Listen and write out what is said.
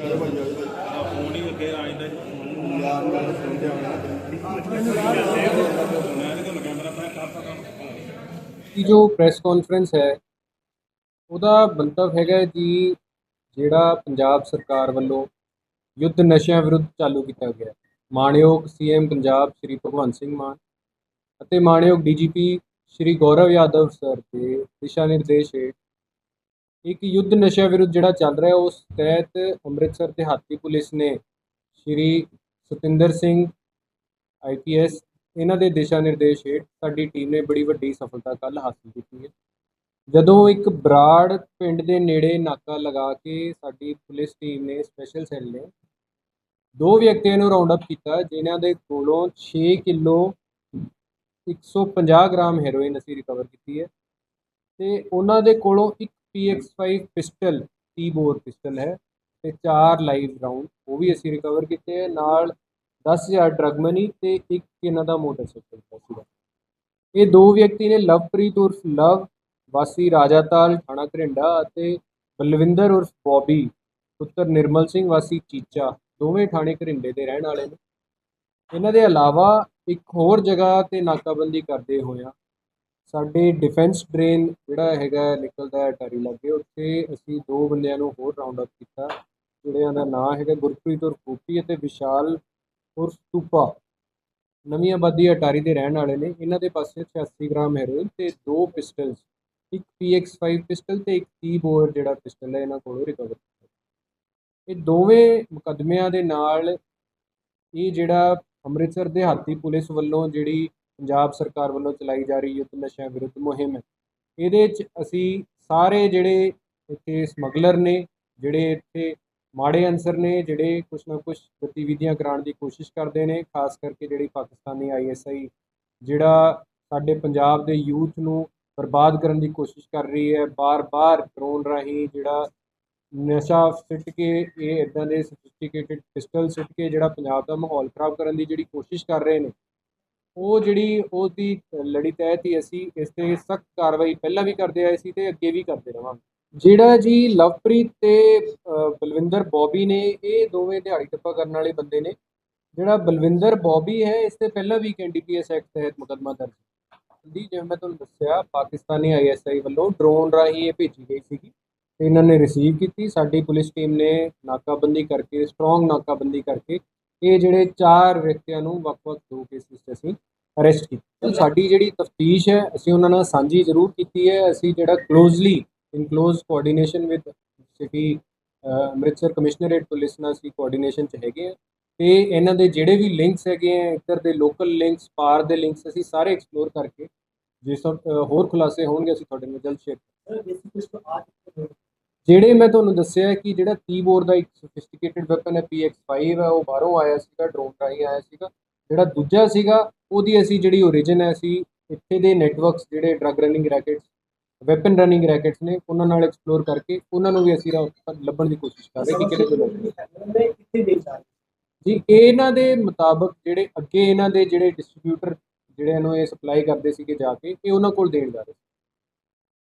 Phone ਹੀ ਅੱਗੇ ਆ ਜਾਂਦਾ ਯਾਰ ਨਾਲ ਸਮਝਿਆ ਕਿ ਜੋ ਪ੍ਰੈਸ ਕਾਨਫਰੰਸ ਹੈ, ਉਹਦਾ ਮੰਤਵ ਹੈਗਾ ਜੀ, ਜਿਹੜਾ ਪੰਜਾਬ ਸਰਕਾਰ ਵੱਲੋਂ ਯੁੱਧ ਨਸ਼ਿਆਂ ਵਿਰੁੱਧ ਚਾਲੂ ਕੀਤਾ ਗਿਆ ਹੈ। ਮਾਣਯੋਗ ਸੀਐਮ ਪੰਜਾਬ ਸ਼੍ਰੀ ਭਗਵੰਤ ਸਿੰਘ ਮਾਨ ਅਤੇ ਮਾਣਯੋਗ ਡੀਜੀਪੀ ਸ਼੍ਰੀ ਗੌਰਵ ਯਾਦਵ ਸਰ ਦੇ ਦਿਸ਼ਾ ਨਿਰਦੇਸ਼ ਹੇਠ ਇੱਕ ਯੁੱਧ ਨਸ਼ਿਆਂ ਵਿਰੁੱਧ ਜਿਹੜਾ ਚੱਲ ਰਿਹਾ, ਉਸ ਤਹਿਤ ਅੰਮ੍ਰਿਤਸਰ ਦਿਹਾਤੀ ਪੁਲਿਸ ਨੇ ਸ਼੍ਰੀ ਸਤਿੰਦਰ ਸਿੰਘ ਆਈਪੀਐਸ ਇਹਨਾਂ ਦੇ ਦਿਸ਼ਾ ਨਿਰਦੇਸ਼ ਹੇਠ ਸਾਡੀ ਟੀਮ ਨੇ ਬੜੀ ਵੱਡੀ ਸਫਲਤਾ ਕੱਲ ਹਾਸਲ ਕੀਤੀ ਹੈ। ਜਦੋਂ ਇੱਕ ਬਰਾੜ ਪਿੰਡ ਦੇ ਨੇੜੇ ਨਾਕਾ ਲਗਾ ਕੇ ਸਾਡੀ ਪੁਲਿਸ ਟੀਮ ਨੇ ਸਪੈਸ਼ਲ ਸੈੱਲ ਨੇ, ਦੋ ਵਿਅਕਤੀਆਂ ਨੂੰ ਰਾਉਂਡ ਅਪ ਕੀਤਾ, ਜਿਨ੍ਹਾਂ ਦੇ ਕੋਲੋਂ 6 ਕਿਲੋ 150 ਗ੍ਰਾਮ ਹੈਰੋਇਨ ਅਸੀਂ ਰਿਕਵਰ ਕੀਤੀ ਹੈ ਤੇ ਉਹਨਾਂ ਦੇ ਕੋਲੋਂ ਇੱਕ PX5 pistol T bore pistol ਹੈ ਤੇ ਚਾਰ ਲਾਈਵ ਰਾਉਂਡ ਉਹ ਵੀ ਅਸੀਂ ਰਿਕਵਰ ਕੀਤੇ ਹੈ। ਨਾਲ 10000 ਡਰਗ ਮਨੀ ਤੇ ਇੱਕ ਇਹਨਾਂ ਦਾ ਮੋਟਰਸਾਈਕਲ ਸੀਗਾ। ਇਹ ਦੋ ਵਿਅਕਤੀ ਨੇ ਲਵਪ੍ਰੀਤ ਉਰਫ ਲਵ, ਵਾਸੀ ਰਾਜਾਤਾਲ, ਥਾਣਾ ਘਰਿੰਡਾ ਅਤੇ ਬਲਵਿੰਦਰ ਉਰਫ ਬੌਬੀ, ਪੁੱਤਰ ਨਿਰਮਲ ਸਿੰਘ, ਵਾਸੀ ਚੀਚਾ, ਦੋਵੇਂ ਥਾਣੇ ਘਰਿੰਡੇ ਦੇ ਰਹਿਣ ਵਾਲੇ ਨੇ। ਇਹਨਾਂ ਦੇ ਇਲਾਵਾ ਇੱਕ ਹੋਰ ਜਗ੍ਹਾ ਤੇ ਨਾਕਾਬੰਦੀ ਕਰਦੇ ਹੋਇਆ ਸਾਡੇ ਡਿਫੈਂਸ ਡਰੇਨ ਜਿਹੜਾ ਹੈਗਾ ਨਿਕਲਦਾ ਹੈ ਟਾਰੀ ਲੱਗੇ। ਉੱਥੇ ਅਸੀਂ ਦੋ ਬੰਦਿਆਂ ਨੂੰ ਹੋਰ ਰਾਉਂਡ ਅਪ ਕੀਤਾ, ਜਿਹੜਿਆਂ ਦਾ ਨਾਂ ਹੈਗਾ ਗੁਰਪ੍ਰੀਤ ਉਰਫ ਗੋਪੀ ਅਤੇ ਵਿਸ਼ਾਲ ਉਰਫ ਤੂਪਾ ਨਵੀਂ ਆਬਾਦੀ ਅਟਾਰੀ ਦੇ ਰਹਿਣ ਵਾਲੇ ਨੇ। ਇਹਨਾਂ ਦੇ ਪਾਸੇ 86 ਗ੍ਰਾਮ ਹੈਰੋਇਨ ਤੇ ਦੋ ਪਿਸਟਲਸ, ਇੱਕ PX5 ਪਿਸਟਲ ਤੇ ਇੱਕ ਟੀ ਬੋਰ ਜਿਹੜਾ ਪਿਸਟਲ ਹੈ, ਇਹਨਾਂ ਕੋਲੋਂ ਰਿਕਵਰ ਕੀਤਾ। ਇਹ ਦੋਵੇਂ ਮੁਕੱਦਮਿਆਂ ਦੇ ਨਾਲ ਇਹ ਜਿਹੜਾ ਅੰਮ੍ਰਿਤਸਰ ਦਿਹਾਤੀ ਪੁਲਿਸ ਵੱਲੋਂ ਜਿਹੜੀ ਪੰਜਾਬ ਸਰਕਾਰ ਵੱਲੋਂ ਚਲਾਈ ਜਾ ਰਹੀ ਯੁੱਧ ਨਸ਼ਿਆਂ ਵਿਰੁੱਧ ਮੁਹਿੰਮ। ਹੈ ਇਹਦੇ 'ਚ ਅਸੀਂ ਸਾਰੇ ਜਿਹੜੇ ਇੱਥੇ ਸਮਗਲਰ ਨੇ, ਜਿਹੜੇ ਇੱਥੇ ਮਾੜੇ ਅਨਸਰ ਨੇ, ਜਿਹੜੇ ਕੁਛ ਨਾ ਕੁਛ ਗਤੀਵਿਧੀਆਂ ਕਰਾਉਣ ਦੀ ਕੋਸ਼ਿਸ਼ ਕਰਦੇ ਨੇ, ਖਾਸ ਕਰਕੇ ਜਿਹੜੀ ਪਾਕਿਸਤਾਨੀ ਆਈਐਸਆਈ ਜਿਹੜਾ ਸਾਡੇ ਪੰਜਾਬ ਦੇ ਯੂਥ ਨੂੰ ਬਰਬਾਦ ਕਰਨ ਦੀ ਕੋਸ਼ਿਸ਼ ਕਰ ਰਹੀ ਹੈ, ਬਾਰ-ਬਾਰ ਡਰੋਨ ਰਾਹੀਂ ਜਿਹੜਾ ਨਸ਼ਾ ਸਿੱਟ ਕੇ, ਇਹ ਇਦਾਂ ਦੇ ਸਫਿਸਟੀਕੇਟਿਡ ਪਿਸਟਲ ਸਿੱਟ ਕੇ ਜਿਹੜਾ ਪੰਜਾਬ ਦਾ ਮਾਹੌਲ ਖਰਾਬ ਕਰਨ ਦੀ ਜਿਹੜੀ ਕੋਸ਼ਿਸ਼ ਕਰ ਰਹੇ ਨੇ ਉਹ ਜਿਹੜੀ ਉਹਦੀ ਲੜੀ ਤਹਿਤ ਹੀ ਅਸੀਂ, ਇਸ ਤੇ ਸਖਤ ਕਾਰਵਾਈ ਪਹਿਲਾਂ ਵੀ ਕਰਦੇ ਆਏ ਸੀ ਤੇ ਅੱਗੇ ਵੀ ਕਰਦੇ ਰਵਾਂਗੇ। ਜਿਹੜਾ ਜੀ ਲਵਪ੍ਰੀਤ ਤੇ ਬਲਵਿੰਦਰ ਬੌਬੀ ਨੇ, ਇਹ ਦੋਵੇਂ ਦਿਹਾੜੀ ਟੱਪਾ ਕਰਨ ਵਾਲੇ ਬੰਦੇ ਨੇ, ਜਿਹੜਾ ਬਲਵਿੰਦਰ ਬੌਬੀ ਹੈ, ਇਸ ਤੇ ਪਹਿਲਾਂ ਵੀ ਇੱਕ ਐਨਡੀਪੀਐਸ ਐਕਟ ਤਹਿਤ ਮੁਕੱਦਮਾ ਦਰਜ ਹੈ। ਦੀ ਜਿਵੇਂ ਮੈਂ ਤੁਹਾਨੂੰ ਦੱਸਿਆ, ਪਾਕਿਸਤਾਨੀ ਆਈਐਸਆਈ ਵੱਲੋਂ ਡਰੋਨ ਰਾਹੀਂ ਇਹ ਭੇਜੀ ਗਈ ਸੀਗੀ ਤੇ ਇਹਨਾਂ ਨੇ ਰਿਸੀਵ ਕੀਤੀ। ਸਾਡੀ ਪੁਲਿਸ ਟੀਮ ਨੇ ਨਾਕਾਬੰਦੀ ਕਰਕੇ ਸਟਰੋਂਗ ਨਾਕਾਬੰਦੀ ਕਰਕੇ ਇਹ ਜਿਹੜੇ ਚਾਰ ਵਿਅਕਤੀਆਂ ਨੂੰ ਵੱਖ-ਵੱਖ ਦੋ ਕੇਸਿਸ 'ਚ ਅਸੀਂ ਅਰੈਸਟ ਕੀਤਾ। ਸਾਡੀ ਜਿਹੜੀ ਤਫਤੀਸ਼ ਹੈ, ਅਸੀਂ ਉਹਨਾਂ ਨਾਲ ਸਾਂਝੀ ਜ਼ਰੂਰ ਕੀਤੀ ਹੈ। ਅਸੀਂ ਜਿਹੜਾ closely in close coordination with city Amritsar commissionerate police ਨਾਲ ਅਸੀਂ ਕੋਆਰਡੀਨੇਸ਼ਨ 'ਚ ਹੈਗੇ ਆ ਤੇ ਇਹਨਾਂ ਦੇ ਜਿਹੜੇ ਵੀ ਲਿੰਕਸ ਹੈਗੇ ਆ, ਇੱਧਰ ਦੇ ਲੋਕਲ ਲਿੰਕਸ ਪਾਰ ਦੇ ਲਿੰਕਸ ਅਸੀਂ ਸਾਰੇ ਐਕਸਪਲੋਰ ਕਰਕੇ ਜਿਸ ਤੋਂ ਹੋਰ ਖੁਲਾਸੇ ਹੋਣਗੇ, ਅਸੀਂ ਤੁਹਾਡੇ ਨਾਲ ਜਲਦ ਸ਼ੇਅਰ ਜਿਹੜੇ ਮੈਂ ਤੁਹਾਨੂੰ ਦੱਸਿਆ ਕਿ ਜਿਹੜਾ ਕੀਬੋਰਡ ਦਾ ਇੱਕ ਸੋਫਿਸਟੀਕੇਟਿਡ ਵੈਪਨ ਹੈ PX5 ਹੈ, ਉਹ ਬਾਹਰੋਂ ਆਇਆ ਸੀਗਾ ਡਰੋਨ ਰਾਹੀਂ ਆਇਆ ਸੀਗਾ। ਜਿਹੜਾ ਦੂਜਾ ਸੀਗਾ, ਉਹਦੀ ਅਸੀਂ ਜਿਹੜੀ origin ਹੈ, ਅਸੀਂ ਇੱਥੇ ਦੇ ਨੈਟਵਰਕਸ ਜਿਹੜੇ drug running rackets weapon running rackets ਨੇ, ਉਹਨਾਂ ਨਾਲ ਐਕਸਪਲੋਰ ਕਰਕੇ ਉਹਨਾਂ ਨੂੰ ਵੀ ਅਸੀਂ ਲੱਭਣ ਦੀ ਕੋਸ਼ਿਸ਼ ਕਰ ਰਹੇ ਕਿ ਕਿਹੜੇ ਤੋਂ ਲੱਭਦੇ ਜੀ, ਇਹਨਾਂ ਦੇ ਮੁਤਾਬਕ ਜਿਹੜੇ ਅੱਗੇ ਇਹਨਾਂ ਦੇ ਜਿਹੜੇ ਡਿਸਟ੍ਰੀਬਿਊਟਰ ਜਿਹੜੇ ਨੂੰ ਇਹ ਸਪਲਾਈ ਕਰਦੇ ਸੀਗੇ ਜਾ ਕੇ, ਇਹ ਉਹਨਾਂ ਕੋਲ ਦੇਣ ਜਾ ਰਹੇ ਸੀ।